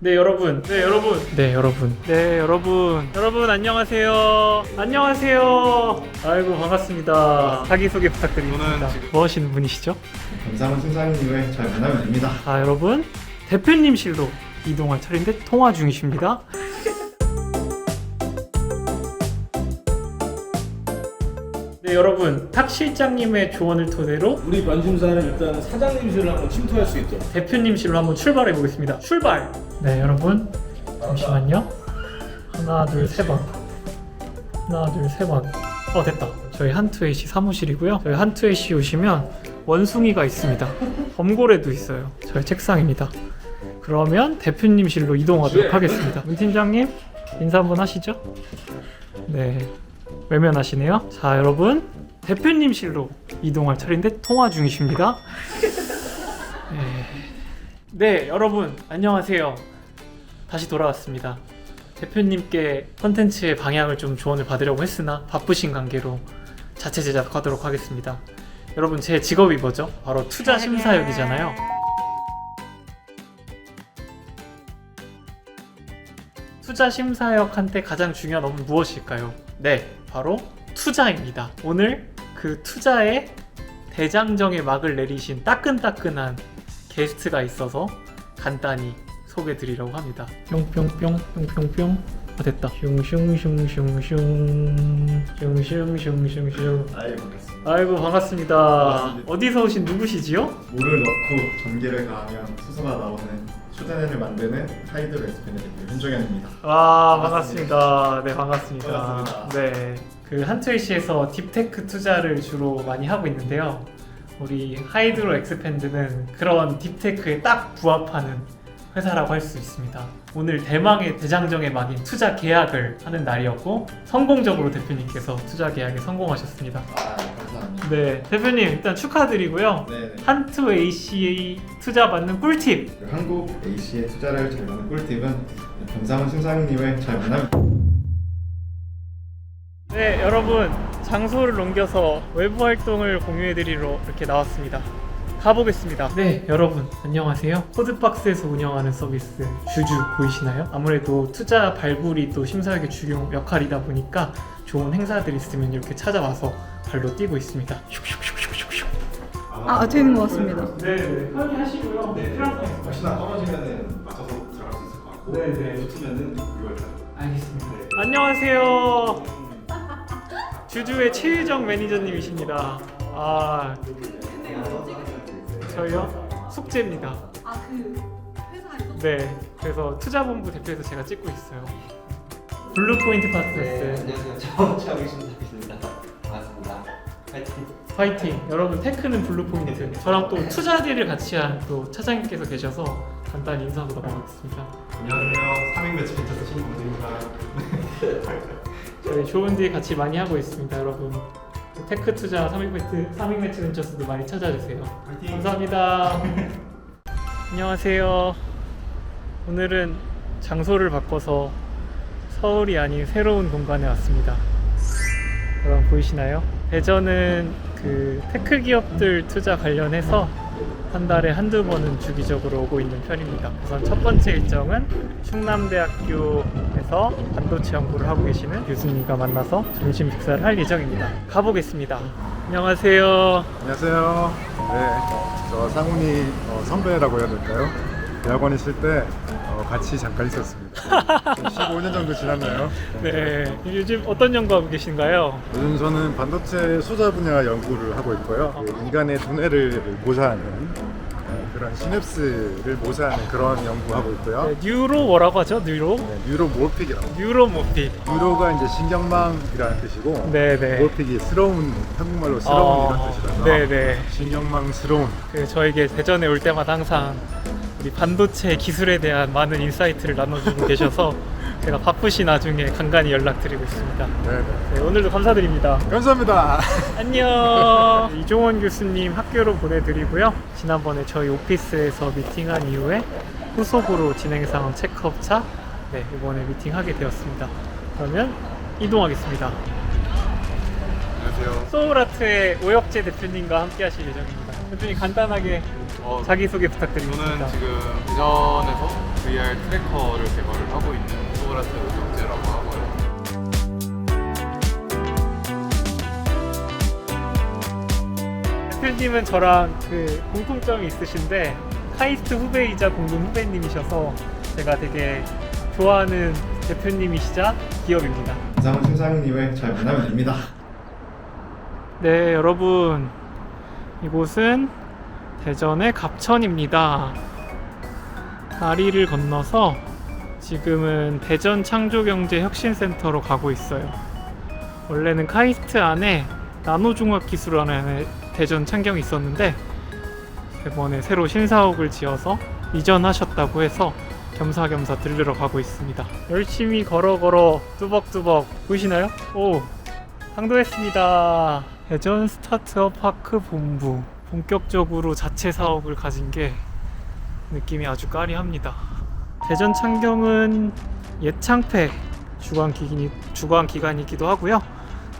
네 여러분. 네 여러분. 네 여러분. 네 여러분. 여러분 안녕하세요. 안녕하세요. 아이고 반갑습니다. 자기소개 부탁드립니다. 저는 지금- 뭐 하시는 분이시죠? 감사한 순상님을 잘 만나면 됩니다. 아 여러분. 대표님실로 이동할 차례인데 통화 중이십니다 여러분 탁 실장님의 조언을 토대로 우리 만심사는 일단 사장님실을 한번 침투할 수 있죠. 대표님실로 한번 출발해 보겠습니다. 출발. 네, 여러분 잠시만요. 하나, 둘, 세 번. 하나, 둘, 세 번. 어 됐다. 저희 한투 AC 사무실이고요. 저희 한투 AC 오시면 원숭이가 있습니다. 범고래도 있어요. 저희 책상입니다. 그러면 대표님실로 이동하도록 하겠습니다. 문 팀장님 인사 한번 하시죠. 네. 외면하시네요. 자, 여러분 대표님실로 이동할 차례인데 통화 중이십니다. 네. 네, 여러분 안녕하세요. 다시 돌아왔습니다. 대표님께 컨텐츠의 방향을 좀 조언을 받으려고 했으나 바쁘신 관계로 자체 제작하도록 하겠습니다. 여러분 제 직업이 뭐죠? 바로 투자 심사역이잖아요. 투자 심사역한테 가장 중요한 업무 무엇일까요? 네, 바로 투자입니다. 오늘 그 투자의 대장정의 막을 내리신 따끈따끈한 게스트가 있어서 간단히 소개 드리려고 합니다. 뿅뿅뿅 뿅뿅뿅 아 됐다. 슝슝슝슝슝 슝슝슝슝슝 아예 반갑습니다. 아이고 반갑습니다. 반갑습니다. 어디서 오신 누구시지요? 물을 넣고 전기를 가하면 수소가 나오는 휴대전을 만드는 하이드로 대표 윤종현입니다. 와 반갑습니다. 네 반갑습니다. 반갑습니다. 네. 그 한투이시에서 딥테크 투자를 주로 많이 하고 있는데요. 우리 하이드로 엑스펜드는 그런 딥테크에 딱 부합하는 회사라고 할 수 있습니다. 오늘 대망의 대장정에 막인 투자 계약을 하는 날이었고 성공적으로 대표님께서 투자 계약에 성공하셨습니다. 아 감사합니다. 네, 대표님 일단 축하드리고요. 네네. 한투 ACA 투자 받는 꿀팁 그 한국 A씨의 투자를 잘 만든 꿀팁은 감사한 순상님을 잘 만나면 네, 여러분 장소를 옮겨서 외부 활동을 공유해드리러 이렇게 나왔습니다. 가보겠습니다. 네, 여러분 안녕하세요. 코드박스에서 운영하는 서비스 주주 보이시나요? 아무래도 투자 발굴이 또 심사역의 주요 역할이다 보니까 좋은 행사들 있으면 이렇게 찾아와서 발로 뛰고 있습니다. 아, 되는 것 같습니다. 네, 네. 편히 하시고요. 네, 필요한 거 혹시나 떨어지면은 맞춰서 들어갈 수 있을 것 같고 네, 네. 붙으면은 6월 달. 알겠습니다. 안녕하세요. 주주의 최유정 매니저님이십니다. 아, 저희요? 숙제입니다. 아, 그 회사에서? 네, 그래서 투자본부 대표에서 제가 찍고 있어요. 블루포인트 네, 파트너스 안녕하세요. 저 최하기신 답입니다. 반갑습니다. 파이팅. 파이팅! 여러분 테크는 블루포인트. 저랑 또 투자 딜을 같이 한 또 차장님께서 계셔서 간단히 인사하고 넘어가겠습니다. 안녕하세요. 삼행 매치 괜찮으신 분들입니다. 저희 좋은 딜 같이 많이 하고 있습니다, 여러분. 테크 투자 300매트, 300매트 벤처스도 많이 찾아주세요. 파이팅. 감사합니다. 안녕하세요. 오늘은 장소를 바꿔서 서울이 아닌 새로운 공간에 왔습니다. 여러분 보이시나요? 대전은 그 테크 기업들 투자 관련해서 한 달에 한두 번은 주기적으로 오고 있는 편입니다. 우선 첫 번째 일정은 충남대학교에서 반도체 연구를 하고 계시는 교수님과 만나서 점심 식사를 할 예정입니다. 가보겠습니다. 안녕하세요. 안녕하세요. 네, 저 상훈이 어, 선배라고 해야 될까요? 대학원 있을 때 어, 같이 잠깐 있었습니다. 15년 정도 지났나요? 네, 요즘 어떤 연구하고 계신가요? 요즘 저는 반도체 소자 분야 연구를 하고 있고요. 그 인간의 두뇌를 모사하는 어, 그런 시냅스를 모사하는 그런 연구하고 있고요. 네, 뉴로 뭐라고 하죠? 뉴로? 네, 뉴로모픽이라고. 뉴로모피. 뉴로가 이제 신경망이라는 뜻이고, 네네. 모픽이 스러운 한국말로 스러운 이런 뜻이라서 네네. 신경망스러운 그 저에게 대전에 올 때마다 항상 우리 반도체 기술에 대한 많은 인사이트를 나눠주고 계셔서 제가 바쁘신 와중에 간간히 연락드리고 있습니다. 네, 네. 네, 오늘도 감사드립니다. 감사합니다. 안녕. 이종원 교수님 학교로 보내드리고요. 지난번에 저희 오피스에서 미팅한 이후에 후속으로 진행 상황 체크업 차 네 이번에 미팅하게 되었습니다. 그러면 이동하겠습니다. 안녕하세요. 소울아트의 오혁재 대표님과 함께 하실 예정입니다. 대표님 간단하게 어, 자기소개 부탁드립니다. 저는 지금 대전에서 VR 트래커를 개발을 하고 있는 소그라스 경제라고 하고요. 대표님은 저랑 그 공통점이 있으신데 카이스트 후배이자 공동 후배님이셔서 제가 되게 좋아하는 대표님이시자 기업입니다. 이상훈 팀장님을 잘 만나면 됩니다. 네, 여러분. 이곳은 대전의 갑천입니다. 다리를 건너서 지금은 대전 창조경제혁신센터로 가고 있어요. 원래는 카이스트 안에 나노종합기술원에 대전 창경이 있었는데 이번에 새로 신사옥을 지어서 이전하셨다고 해서 겸사겸사 들르러 가고 있습니다. 열심히 걸어 걸어 뚜벅뚜벅 보이시나요? 오 상도했습니다. 대전 스타트업 파크 본부 본격적으로 자체 사업을 가진 게 느낌이 아주 까리합니다. 대전 창경은 예창패 주관 기간이 주관 기관이기도 하고요.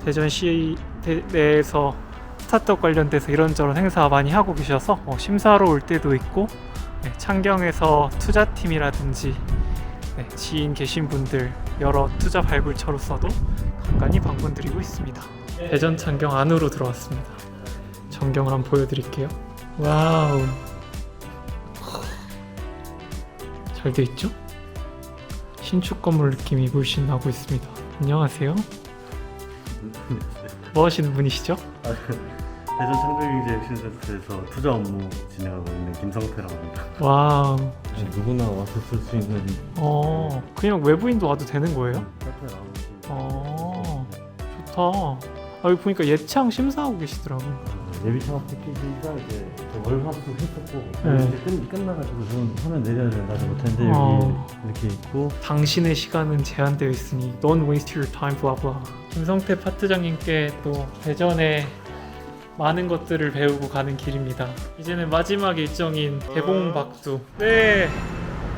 대전시 대- 내에서 스타트업 관련돼서 이런저런 행사 많이 하고 계셔서 어, 심사로 올 때도 있고 네, 창경에서 투자팀이라든지 네, 지인 계신 분들 여러 투자 발굴처로서도 간간히 방문드리고 있습니다. 대전 창경 안으로 들어왔습니다. 전경을 한번 보여드릴게요. 와우. 잘 돼 있죠? 신축 건물 느낌이 물씬 나고 있습니다. 안녕하세요. 뭐 하시는 분이시죠? 대전 창조경제혁신센터에서 투자 업무 진행하고 있는 김성태라고 합니다. 와우. 누구나 와서 쓸 수 있는 어, 그냥 외부인도 와도 되는 거예요? 카페 라운지 어, 좋다. 아, 여기 보니까 예창 심사하고 계시더라고. 예비 창업 패키지가 이제 월화수 했었고 네. 이제 끝, 끝나가지고 저는 화면 내려야 된다지 못했는데 어. 여기 이렇게 있고 당신의 시간은 제한되어 있으니 don't waste your time blah blah 김성태 파트장님께 또 대전에 많은 것들을 배우고 가는 길입니다 이제는 마지막 일정인 개봉박두 네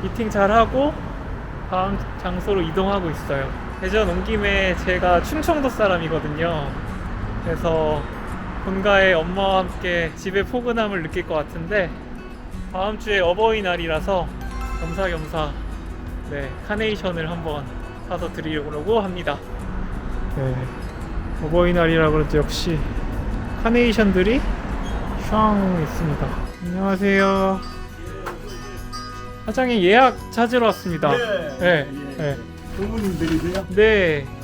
미팅 잘하고 다음 장소로 이동하고 있어요 대전 온 김에 제가 충청도 사람이거든요 그래서 본가의 엄마와 함께 집의 포근함을 느낄 것 같은데 다음 주에 어버이날이라서 겸사겸사 네, 카네이션을 한번 사서 드리려고 합니다. 네, 어버이날이라 그런지 역시 카네이션들이 샹 있습니다. 안녕하세요. 사장님 예약 찾으러 왔습니다. 네, 네, 부모님들이세요? 네.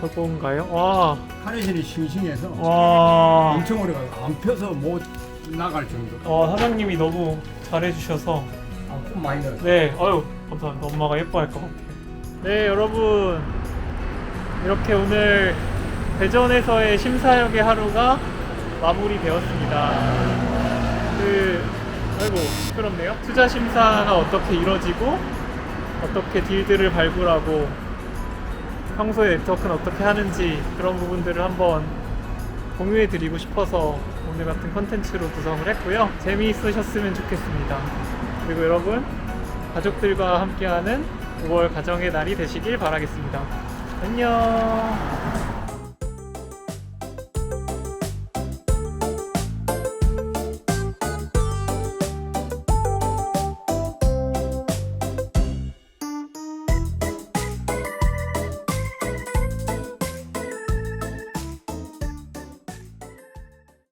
저건가요? 와, 카네션이 싱싱해서 와, 엄청 오래 가요. 안 펴서 못 나갈 정도. 어, 사장님이 너무 잘해주셔서 아, 좀 많이 들었어요. 네, 아유, 감사합니다. 엄마가 예뻐할 것 같아요. 네, 여러분. 이렇게 오늘 대전에서의 심사역의 하루가 마무리되었습니다. 그, 아이고, 시끄럽네요. 투자 심사가 어떻게 이루어지고, 어떻게 딜들을 발굴하고, 평소에 네트워크는 어떻게 하는지 그런 부분들을 한번 공유해 드리고 싶어서 오늘 같은 컨텐츠로 구성을 했고요. 재미있으셨으면 좋겠습니다. 그리고 여러분 가족들과 함께하는 5월 가정의 날이 되시길 바라겠습니다. 안녕.